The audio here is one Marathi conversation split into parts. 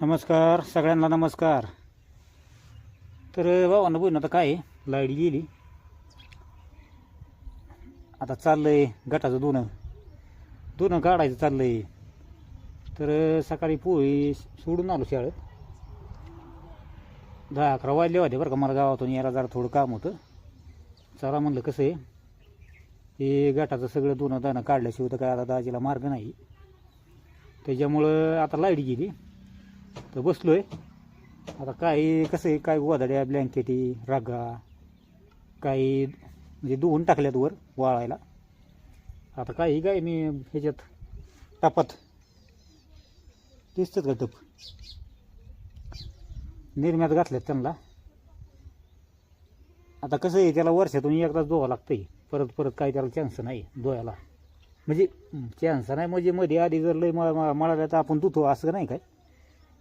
नमस्कार सगळ्यांना नमस्कार. तर भावानं बोल आता काय आहे, लाइट गेली. आता चाललंय गटाचं दोनं दोनं काढायचं चाललंय. तर सकाळी पोळी सोडून आलो शाळेत. दहा अकरा वाजले होते बरं का मला गावातून यायला जरा थोडं काम होतं. चला म्हणलं कसं आहे? हे गटाचं सगळं दोनं दाणं काढल्याशिवाय तर काय आता दाजीला मार्ग नाही. त्याच्यामुळं आता लाइट गेली. तर बसलो आहे आता काही कसं आहे काय गोधड्या ब्लँकेटी रागा काही म्हणजे धुवून टाकल्यात वर वाळायला. आता काही काय मी ह्याच्यात टापात दिसतात का टप निर्म्यात घातल्यात त्यांना. आता कसं आहे त्याला वर्षातून एकदाच धुवा लागतंय. परत परत काही त्याला चान्स नाही धुवायला. म्हणजे चान्स नाही म्हणजे मध्ये आधी जर लय मळा मळाला तर आपण धुतो असं नाही काय?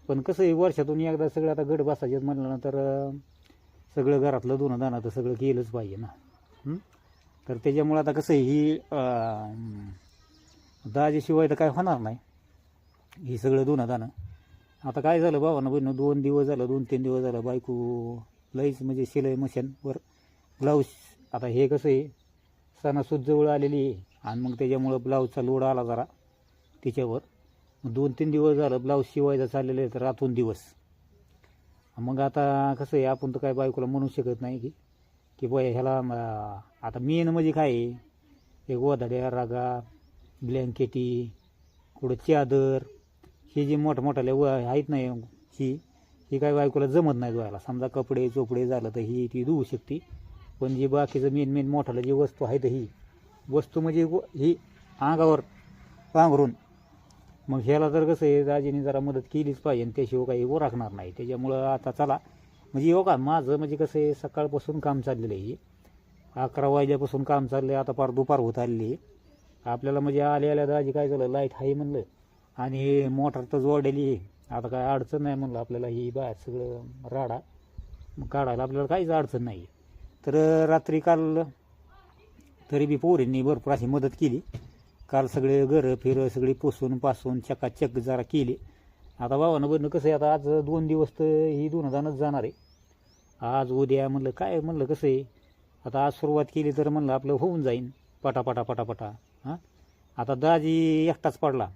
पण कसं आहे वर्षातून एकदा सगळं आता गड बसायचे म्हणल्यानंतर सगळं घरातलं दोन दाणं तर सगळं केलंच पाहिजे ना. तर त्याच्यामुळं आता कसं आहे ही दाजेशिवाय तर काय होणार नाही. ही सगळं दोन दाणं. आता काय झालं बाबा ना बहिणं दोन दिवस झालं दोन तीन दिवस झालं बायको लईच म्हणजे शिलाई मशीनवर ब्लाऊज. आता हे कसं आहे सणासूद जवळ आलेली आहे आणि मग त्याच्यामुळं ब्लाऊजचा लोड आला जरा तिच्यावर. दोन तीन दिवस झालं ब्लाऊज शिवायचं चाललेलं आहे तर रातून दिवस. मग आता कसं आहे आपण तर काय बायकोला म्हणू शकत नाही की की बाय ह्याला आता मेन म्हणजे काय आहे? हे गोधाड्या रागा ब्लँकेटी कुठं चादर हे जे मोठमोठाले व आहेत नाही ही ही काय बायकोला जमत नाही धुवायला समजा कपडे चोपडे झालं तर ही ती धुवू शकते. पण जे बाकीचं मेन मेन मोठाला जी वस्तू आहे तर ही वस्तू म्हणजे ही अंगावर पांघरून मग ह्याला जर कसं आहे दाजीने जरा मदत केलीच पाहिजे आणि त्याशिवाय काही हो ओळखणार नाही. त्याच्यामुळं आता चला. म्हणजे हो का माझं म्हणजे कसं आहे सकाळपासून काम चाललेलं आहे. अकरा वाजल्यापासून काम चाललं आहे आता पार दुपार होत आलेली आहे. आपल्याला म्हणजे आल्या आल्या दाजी काय झालं लाइट आहे म्हणलं. आणि मोटर तर जोडलेली आहे. आता काय अडचण नाही म्हणलं आपल्याला ही बाहेर सगळं राडा. मग काढायला आपल्याला काहीच अडचण नाही. तर रात्री काल तरी बी पोरींनी भरपूर अशी मदत केली. काल सगळे घरं फिरं सगळी पुसून पासून चकाचक जरा केली. आता भावानं बघणं कसं आहे? आता आज दोन दिवस तर ही दोन जणच जाणार आहे. आज उद्या म्हणलं काय म्हणलं कसं आहे? आता आज सुरुवात केली तर म्हणलं आपलं होऊन जाईन. पटापटा पटापटा हां? आता दाजी एकटाच पडला.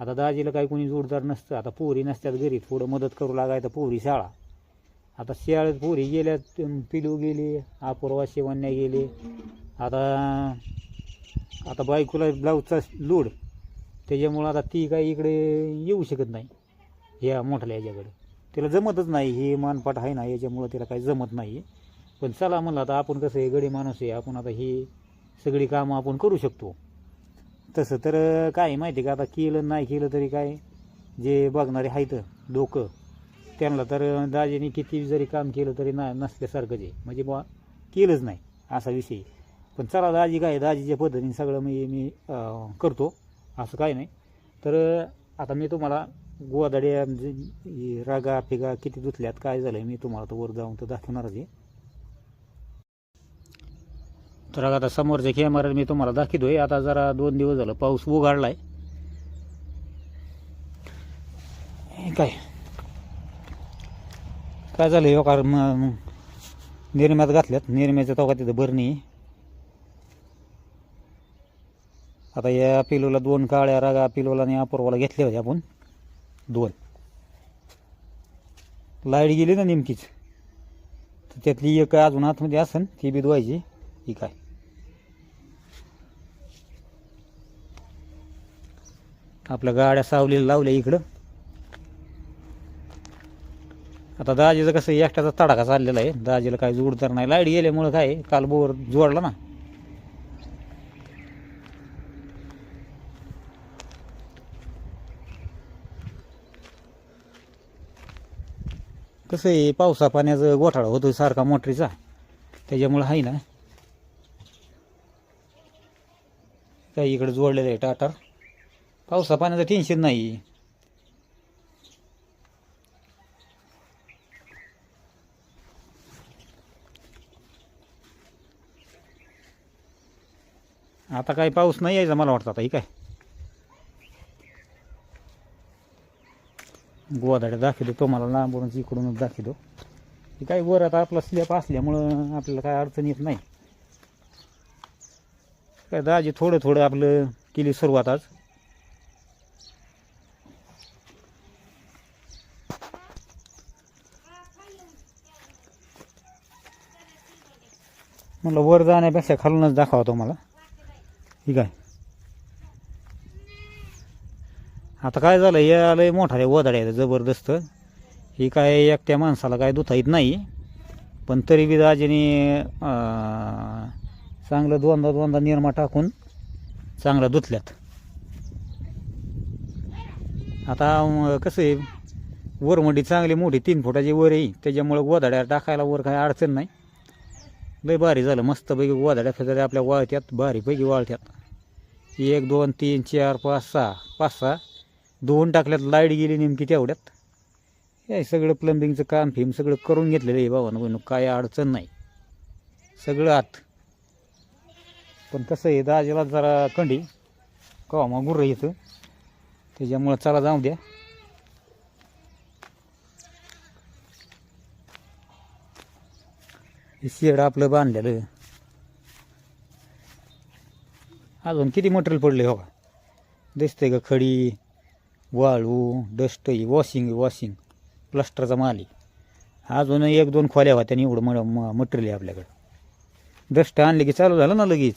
आता दाजीला काही कोणी जोडदार नसतं. आता पोरी नसतात घरी. थोडं मदत करू लागायचं पोरी शाळा. आता शाळेत पोरी गेल्या पिलू गेली अपूर्वा शिवण्या गेले. आता आता बायकोला ब्लाऊजचा लोड त्याच्यामुळं आता ती काही इकडे येऊ शकत नाही ह्या मोठ्या याच्याकडे. तिला जमतच नाही हे मानपाट आहे ना याच्यामुळं तिला काही जमत नाही पण चला म्हणलं आता आपण कसं आहे गडी माणूस आहे आपण आता ही सगळी कामं आपण करू शकतो. तसं तर काय आहे माहिती आहे का आता केलं नाही केलं तरी काय जे बघणारे आहेत लोकं त्यांना तर दाजीने किती जरी काम केलं तरी ना नसल्यासारखं जे म्हणजे बा केलंच नाही असा विषय पण चला दाजी काय दाजीच्या पद्धतीने सगळं मी मी करतो. असं काय नाही. तर आता मी तुम्हाला गोवादड्या म्हणजे रागा फिगा किती धुतल्यात काय झालं मी तुम्हाला तर वर जाऊन तर दाखवणारच आहे. तर आता समोरच्या कॅमेऱ्यात मी तुम्हाला दाखवतोय. आता जरा दोन दिवस झालं पाऊस उघाडला आहे काय? काय झालं हो कारण निर्म्यात घातल्यात. निर्म्याच्या तोका तिथं बरणी आहे. आता या पिलूला दोन काळ्या रागा पिलूला आणि अपूर्वाला घेतल्या होत्या आपण. दोन. लाइट गेली ना नेमकीच. तर त्यातली एक अजून आतमध्ये असन ती बी धुवायची. ही काय? आपल्या गाड्या सावलीला लावल्या इकडं. आता दाजीचं कसं एकट्याचा तडाखा चाललेला आहे. दाजीला काय जोडदार नाही. लाइट गेल्यामुळं काय काल बोर जोडला ना. कसं आहे पावसा पाण्याचं गोठाळा होतो सारखा मोटरीचा. त्याच्यामुळं आहे ना. काही इकडे जोडलेलं आहे टाटर पावसा पाण्याचं टेन्शन नाही. आता काही पाऊस नाही यायचा मला वाटतं आता ही काय? गोदाड्या दाखवतो तुम्हाला लांबूनच इकडूनच दाखवतो. काय काही वर आता आपला स्लॅप असल्यामुळं आपल्याला काय अडचण येत नाही. काय दाजी थोडं थोडं आपलं केली सुरुवात आज. म्हटलं वर जाण्यापेक्षा खालूनच दाखवा तुम्हाला. ठीक आहे आता काय झालं या लय मोठा रे वदाड्या आहेत जबरदस्त. ही काय एकट्या माणसाला काय दुथा येत नाही. पण तरी बी दाजीने चांगलं दोनदा दोनदा निरमा टाकून चांगलं धुतल्यात. आता कसं आहे वरमंडी चांगली मोठी तीन फुटाची वर येईल त्याच्यामुळं गोदाड्या टाकायला वर काही अडचण नाही. लय भारी झालं मस्तपैकी गोदाड्या फेदाड्या आपल्या वाळत्यात भारीपैकी वाळत्यात. एक दोन तीन चार पाच सहा पाच सहा. दोन टाकल्यात लाइट गेली नेमकी तेवढ्यात. हे सगळं प्लंबिंगचं काम फिम सगळं करून घेतलेलं आहे बाबा. बहिणू काय अडचण नाही. सगळं आत. पण कसं आहे दाजीला जरा कंडी कवा मग येतं त्याच्यामुळं चला जाऊ द्या. हे शेड आपलं बांधलेलं. अजून किती मटेरियल पडले हो? का दिसतंय का खडी? वाळू डस्टही वॉशिंग वॉशिंग. प्लास्टरचा माल आहे. अजून एक दोन खोल्या होत्या आणि एवढं मटेरियल आहे आपल्याकडं. डस्ट आणले की चालू झालं ना लगेच.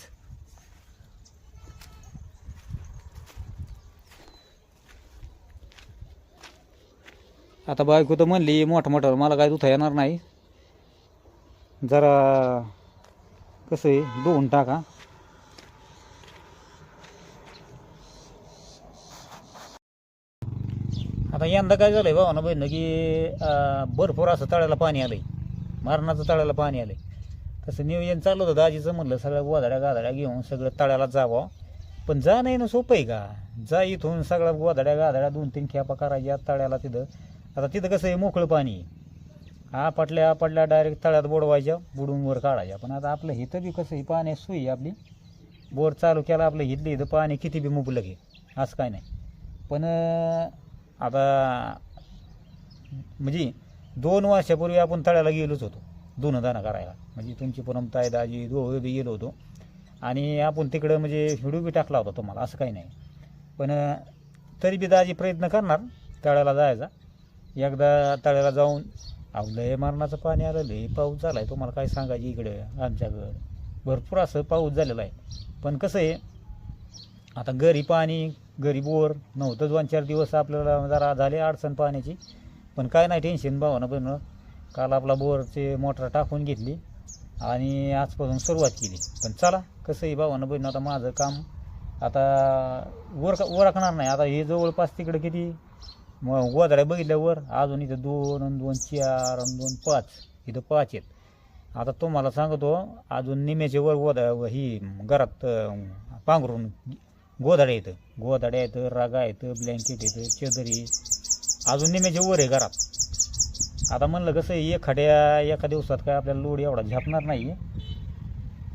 आता बायको तर म्हणली मोठं मोठं मला काय दुथा येणार नाही. जरा कसं आहे धुवून टाका. आता यंदा काय झालंय भावानं बहिणं की अं, भरपूर असं तळ्याला पाणी आलंय. मारणाचं तळ्याला पाणी आलंय. तसं नियोजन चाललं होतं. दाजीचं म्हणलं सगळ्या गोधाड्या गादड्या घेऊन सगळं तळ्याला जावं. पण जा नाही ना सोपं आहे का? जा इथून सगळ्या गोधाड्या गाधाड्या दोन तीन खेपा करायच्या तळ्याला तिथं. आता तिथं कसं आहे मोकळं पाणी आहे. आपटल्या आपटल्या डायरेक्ट तळ्यात बुडवायच्या बुडून वर काढायच्या. पण आता आपलं हिथं बी कसं आहे पाण्याची सोयी आहे आपली. बोर चालू केला आपलं हिथलं इथं पाणी किती बी मुबलक आहे. असं काय नाही. पण अं, आता म्हणजे दोन वर्षापूर्वी आपण तळ्याला गेलोच होतो. दोन हजार करायला. म्हणजे तुमची पुनमताई दाजी दोघं बी गेलो होतो. आणि आपण तिकडं म्हणजे व्हिडिओ बी टाकला होता तुम्हाला असं काही नाही. पण तरी बी दाजी प्रयत्न करणार तळ्याला जायचा. एकदा तळ्याला जाऊन अहो लय मरणाचं पाणी आलं लय पाऊस झाला आहे तुम्हाला काय सांगायचं इकडं आमच्याकडं? भरपूर असं पाऊस झालेला आहे. पण कसं आहे आता घरी पाणी घरी बोर नव्हतं दोन चार दिवस आपल्याला जरा झाले अडचण पाण्याची. पण काय नाही टेन्शन भावानं पण. काल आपला बोरचे मोटर टाकून घेतली आणि आजपासून सुरुवात केली. पण चला कसंही आहे भावानं आता माझं काम आता वर ओरखणार नाही. आता हे जवळपास तिकडे किती? मग गोधड्या बघितल्यावर अजून इथं दोन आणि दोन चार आणि दोन पाच. इथं पाच आहेत. आता तुम्हाला सांगतो अजून निम्याचे वर गोदा ही घरात पांघरून गोधाडे येतं गोधाड्या येतं रागा येतं ब्लँकेट येतं चदरी अजून निम्याचे वर आहे घरात. आता म्हणलं कसं आहे एखाद्या एका दिवसात काय आपल्याला लोड एवढा झापणार नाही.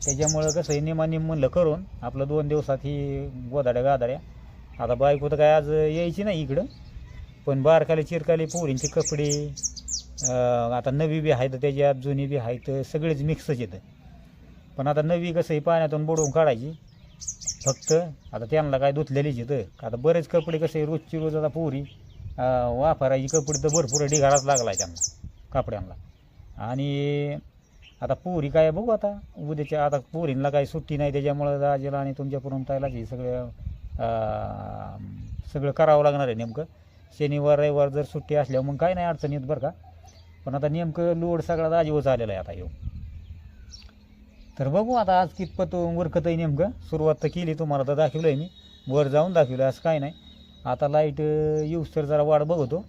त्याच्यामुळं कसं आहे निमानिम म्हणलं करून आपलं दोन दिवसात ही गोधाड्या गाधाड्या. आता बायको तर काय आज यायची नाही इकडं. पण बारकाले चिरकाले पोरींचे कपडे आता नवी बी आहेत त्याच्यात जुनी बी आहेत सगळेच मिक्सच येतं पण आता नवी कसं आहे पाण्यातून बुडवून काढायची. फक्त आता त्यांना काय धुतलेलीच येतं आता बरेच कपडे कसे रोजची रोज आता पोरी वापरायची कपडे तर भरपूर ढिगाराच लागला आहे त्यांना कपड्यांना. आणि आता पोरी काय बघू आता उद्याच्या आता पोरींना काही सुट्टी नाही त्याच्यामुळं राजेला आणि तुमच्या पुरमतायलाच हे सगळं सगळं करावं लागणार आहे नेमकं. शनिवार रविवार जर सुट्टी असल्यावर मग काय नाही अडचण येत बरं का. पण आता नेमकं लोड सगळा दाजीवच आलेला आहे आता येऊ तर बघू आता आज कितपत उरकत आहे नेमकं. सुरुवात तर केली तुम्हाला तर दाखवलं आहे मी. वर जाऊन दाखवलं असं काय नाही. आता लाइट येऊस तर जरा वाढ बघतो.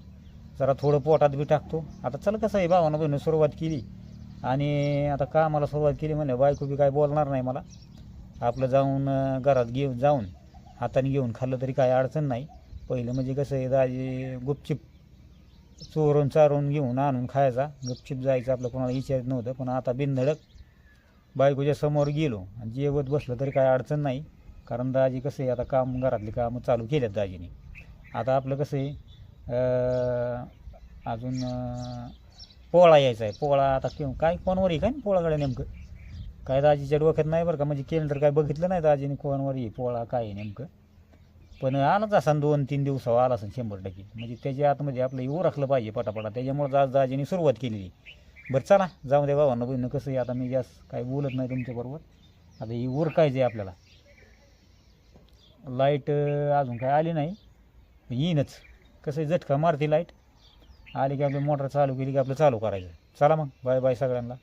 जरा थोडं पोटात बी टाकतो. आता चल कसं आहे भावानं बहिणं सुरुवात केली. आणि आता कामाला सुरुवात केली म्हणे बायको बी काय बोलणार नाही मला. आपलं जाऊन घरात घेऊन जाऊन हाताने घेऊन खाल्लं तरी काय अडचण नाही. पहिलं म्हणजे कसं आहे दाजी गुपचिप चोरून चारून घेऊन आणून खायचा. गुपचिप जायचं आपलं कोणाला विचारत नव्हतं पण आता बिनधडक बायकोच्या समोर गेलो. आणि जेवत बसलं तरी काय अडचण नाही. कारण दाजी कसं आहे आता काम घरातली कामं चालू केल्यात दाजीने. आता आपलं कसं आहे अजून पोळा यायचा आहे. पोळा आता किंवा काय कोणवर आहे काय ना पोळाकडे नेमकं? काय दाजीच्या डोक्यात नाही बरं का? म्हणजे कॅलेंडर काय बघितलं नाही दाजीने कोणवर आहे पोळा काय आहे नेमकं? पण आलाच असा दोन तीन दिवसावर आला असेल शंभर टक्के. म्हणजे त्याच्या आतमध्ये आपलं ओळखलं पाहिजे पटापटा. त्याच्यामुळे आज दाजीने सुरुवात केलेली बरं चला. जाऊ दे बाबा बहिणं कसं आहे? आता मी जास्त काही बोलत नाही तुमच्याबरोबर आता ही उरकायचं आहे आपल्याला. लाइट अजून काय आली नाही. येईनच. कसं आहे, झटका मारते लाइट. आली की आपली मोटर चालू केली की आपलं चालू करायचं. चला मग. बाय बाय सगळ्यांना.